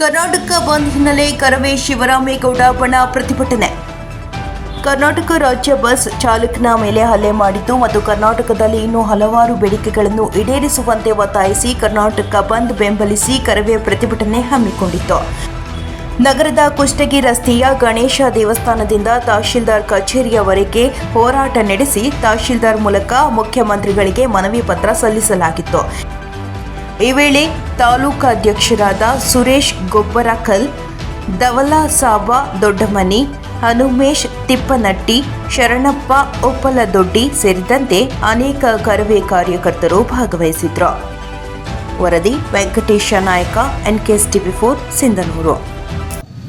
ಕರ್ನಾಟಕ ಬಂದ್ ಹಿನ್ನೆಲೆ ಕರವೇ ಶಿವರಾಮೇಗೌಡ ಬಣ ಪ್ರತಿಭಟನೆ. ಕರ್ನಾಟಕ ರಾಜ್ಯ ಬಸ್ ಚಾಲಕನ ಮೇಲೆ ಹಲ್ಲೆ ಮಾಡಿದ್ದು ಮತ್ತು ಕರ್ನಾಟಕದಲ್ಲಿ ಇನ್ನೂ ಹಲವಾರು ಬೇಡಿಕೆಗಳನ್ನು ಈಡೇರಿಸುವಂತೆ ಒತ್ತಾಯಿಸಿ ಕರ್ನಾಟಕ ಬಂದ್ ಬೆಂಬಲಿಸಿ ಕರವೇ ಪ್ರತಿಭಟನೆ ಹಮ್ಮಿಕೊಂಡಿತ್ತು. ನಗರದ ಕುಷ್ಟಗಿ ರಸ್ತೆಯ ಗಣೇಶ ದೇವಸ್ಥಾನದಿಂದ ತಹಶೀಲ್ದಾರ್ ಕಚೇರಿಯವರೆಗೆ ಹೋರಾಟ ನಡೆಸಿ ತಹಶೀಲ್ದಾರ್ ಮೂಲಕ ಮುಖ್ಯಮಂತ್ರಿಗಳಿಗೆ ಮನವಿ ಪತ್ರ ಸಲ್ಲಿಸಲಾಗಿತ್ತು. ಈ ವೇಳೆ ತಾಲೂಕಾಧ್ಯಕ್ಷರಾದ ಸುರೇಶ್ ಗೊಬ್ಬರಕಲ್, ಧವಲ ಸಾಬ ದೊಡ್ಡಮನಿ, ಹನುಮೇಶ್ ತಿಪ್ಪನಟ್ಟಿ, ಶರಣಪ್ಪ ಒಪ್ಪಲದೊಡ್ಡಿ ಸೇರಿದಂತೆ ಅನೇಕ ಕರವೇ ಕಾರ್ಯಕರ್ತರು ಭಾಗವಹಿಸಿದ್ರು. ವರದಿ Venkatesha Nayaka N NKS TV four, Sindhanur.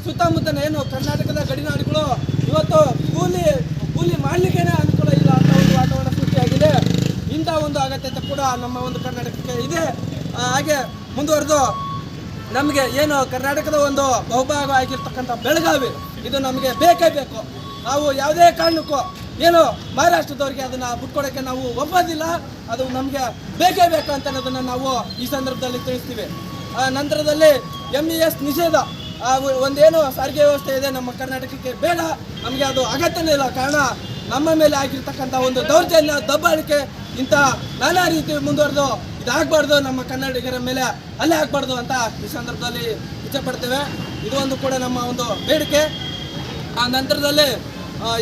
ಸುತ್ತಮುತ್ತ ಏನು ಕರ್ನಾಟಕದ ಗಡಿನಾಡುಗಳು ಇವತ್ತು ಕೂಲಿ ಕೂಲಿ ಮಾಡಲಿಕ್ಕೇನೆ ಅನುಕೂಲ ಇಲ್ಲ ಅಂತ ಒಂದು ವಾತಾವರಣ ಸೃಷ್ಟಿಯಾಗಿದೆ. ಇಂಥ ಒಂದು ಅಗತ್ಯತೆ ಕೂಡ ನಮ್ಮ ಒಂದು ಕರ್ನಾಟಕಕ್ಕೆ ಇದೆ. ಹಾಗೆ ಮುಂದುವರೆದು ನಮಗೆ ಏನು ಕರ್ನಾಟಕದ ಒಂದು ಬಹುಭಾಗ ಆಗಿರ್ತಕ್ಕಂಥ ಬೆಳಗಾವಿ ಇದು ನಮಗೆ ಬೇಕೇ ಬೇಕು. ನಾವು ಯಾವುದೇ ಕಾರಣಕ್ಕೂ ಏನು ಮಹಾರಾಷ್ಟ್ರದವ್ರಿಗೆ ಅದನ್ನು ಬಿಟ್ಕೊಡೋಕ್ಕೆ ನಾವು ಒಪ್ಪೋದಿಲ್ಲ ಅದು ನಮಗೆ ಬೇಕೇ ಬೇಕು ಅಂತ ಅನ್ನೋದನ್ನು ನಾವು ಈ ಸಂದರ್ಭದಲ್ಲಿ ತಿಳಿಸ್ತೀವಿ. ಆ, ನಂತರದಲ್ಲಿ ಎಂ ಇ ಎಸ್ ನಿಷೇಧ ಒಂದೇನು ಸಾರಿಗೆ ವ್ಯವಸ್ಥೆ ಇದೆ ನಮ್ಮ ಕರ್ನಾಟಕಕ್ಕೆ ಬೇಡ ನಮಗೆ ಅದು ಅಗತ್ಯನೇ ಇಲ್ಲ. ಕಾರಣ ನಮ್ಮ ಮೇಲೆ ಆಗಿರ್ತಕ್ಕಂಥ ಒಂದು ದೌರ್ಜನ್ಯ ದಬ್ಬಾಳಿಕೆ ಇಂಥ ನಾನಾ ರೀತಿ ಮುಂದುವರೆದು ಇದಾಗಬಾರ್ದು ನಮ್ಮ ಕನ್ನಡಿಗರ ಮೇಲೆ ಅಲ್ಲೇ ಆಗಬಾರ್ದು ಅಂತ ಈ ಸಂದರ್ಭದಲ್ಲಿ ಇಚ್ಛೆಪಡ್ತೇವೆ. ಇದು ಒಂದು ಕೂಡ ನಮ್ಮ ಒಂದು ಬೇಡಿಕೆ. ಆ ನಂತರದಲ್ಲಿ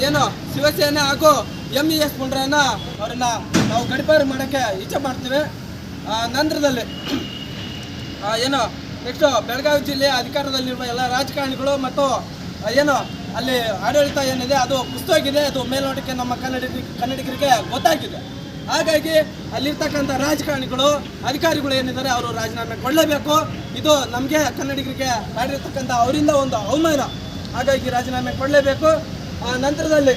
ಏನು ಶಿವಸೇನೆ ಹಾಗೂ ಎಂ ಇ ಎಸ್ ಪುಂಡ್ರನ್ನ ಅವರನ್ನು ನಾವು ಗಡಿಪಾರು ಮಾಡೋಕ್ಕೆ ಇಚ್ಛೆ ಮಾಡ್ತೀವಿ. ಆ, ನಂತರದಲ್ಲಿ ಏನು ನೆಕ್ಸ್ಟು ಬೆಳಗಾವಿ ಜಿಲ್ಲೆ ಅಧಿಕಾರದಲ್ಲಿರುವ ಎಲ್ಲ ರಾಜಕಾರಣಿಗಳು ಮತ್ತು ಏನು ಅಲ್ಲಿ ಆಡಳಿತ ಏನಿದೆ ಅದು ಕುಸ್ತೋಗಿದೆ ಅದು ಮೇಲ್ನೋಟಕ್ಕೆ ನಮ್ಮ ಕನ್ನಡ ಕನ್ನಡಿಗರಿಗೆ ಗೊತ್ತಾಗಿದೆ. ಹಾಗಾಗಿ ಅಲ್ಲಿರ್ತಕ್ಕಂಥ ರಾಜಕಾರಣಿಗಳು, ಅಧಿಕಾರಿಗಳು ಏನಿದ್ದಾರೆ ಅವರು ರಾಜೀನಾಮೆ ಕೊಡಲೇಬೇಕು. ಇದು ನಮಗೆ ಕನ್ನಡಿಗರಿಗೆ ಮಾಡಿರ್ತಕ್ಕಂಥ ಅವರಿಂದ ಒಂದು ಅವಮಾನ. ಹಾಗಾಗಿ ರಾಜೀನಾಮೆ ಕೊಡಲೇಬೇಕು. ಆ ನಂತರದಲ್ಲಿ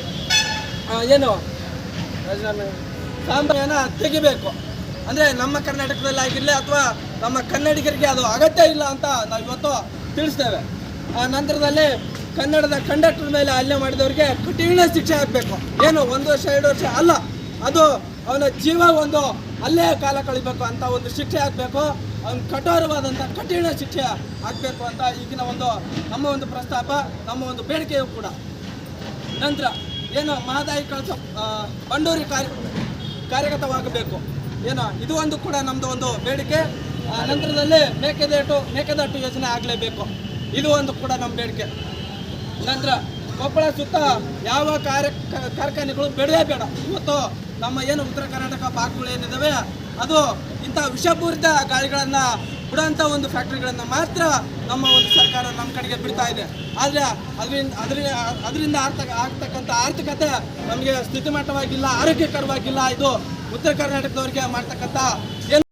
ಏನು, ರಾಜೀನಾಮೆ ಸಾಂಬಾರನ ತೆಗಿಬೇಕು. ಅಂದರೆ ನಮ್ಮ ಕರ್ನಾಟಕದಲ್ಲಿ ಆಗಿರಲಿ ಅಥವಾ ನಮ್ಮ ಕನ್ನಡಿಗರಿಗೆ ಅದು ಅಗತ್ಯ ಇಲ್ಲ ಅಂತ ನಾವು ಇವತ್ತು ತಿಳಿಸ್ತೇವೆ. ಆ ನಂತರದಲ್ಲಿ ಕನ್ನಡದ ಕಂಡಕ್ಟರ್ ಮೇಲೆ ಹಲ್ಲೆ ಮಾಡಿದವರಿಗೆ ಕಠಿಣ ಶಿಕ್ಷೆ ಆಗಬೇಕು ಏನು, ಒಂದು ವರ್ಷ, ಎರಡು ವರ್ಷ ಅಲ್ಲ. ಅದು ಅವನ ಜೀವ ಒಂದು ಅಲ್ಲೇ ಕಾಲ ಕಳಿಬೇಕು ಅಂತ ಒಂದು ಶಿಕ್ಷೆ ಆಗಬೇಕು. ಅವ್ನ ಕಠೋರವಾದಂಥ ಕಠಿಣ ಶಿಕ್ಷೆ ಆಗಬೇಕು ಅಂತ ಈಗಿನ ಒಂದು ನಮ್ಮ ಒಂದು ಪ್ರಸ್ತಾಪ, ನಮ್ಮ ಒಂದು ಬೇಡಿಕೆಯೂ ಕೂಡ. ನಂತರ ಏನು ಮಹದಾಯಿ ಕಳಸ ಬಂಡೂರಿ ಕಾರ್ಯ, ಕಾರ್ಯಗತವಾಗಬೇಕು. ಏನು, ಇದು ಒಂದು ಕೂಡ ನಮ್ಮದು ಒಂದು ಬೇಡಿಕೆ. ನಂತರದಲ್ಲಿ ಮೇಕೆದಾಟು ಮೇಕೆದಾಟು ಯೋಜನೆ ಆಗಲೇಬೇಕು. ಇದು ಒಂದು ಕೂಡ ನಮ್ಮ ಬೇಡಿಕೆ. ನಂತರ ಕೊಪ್ಪಳ ಸುತ್ತ ಯಾವ ಕಾರ್ಯ ಕಾರ್ಖಾನೆಗಳು ಬೆಳೆಯೇ ಬೇಡ ಇವತ್ತು ನಮ್ಮ ಏನು ಉತ್ತರ ಕರ್ನಾಟಕ ಭಾಗಗಳು ಏನಿದಾವೆ, ಅದು ಇಂಥ ವಿಷಪೂರಿತ ಗಾಳಿಗಳನ್ನು ಬಿಡೋಂಥ ಒಂದು ಫ್ಯಾಕ್ಟ್ರಿಗಳನ್ನು ಮಾತ್ರ ನಮ್ಮ ಒಂದು ಸರ್ಕಾರ ನಮ್ಮ ಕಡೆಗೆ ಬಿಡ್ತಾ ಇದೆ. ಆದರೆ ಅದರಿಂದ ಅದರಿಂದ ಅದರಿಂದ ಆರ್ಥ ಆಗ್ತಕ್ಕಂಥ ಆರ್ಥಿಕತೆ ನಮಗೆ ಸ್ಥಿತಿಮಟ್ಟವಾಗಿಲ್ಲ, ಆರೋಗ್ಯಕರವಾಗಿಲ್ಲ. ಇದು ಉತ್ತರ ಕರ್ನಾಟಕದವರಿಗೆ ಮಾಡ್ತಕ್ಕಂಥ ಏನು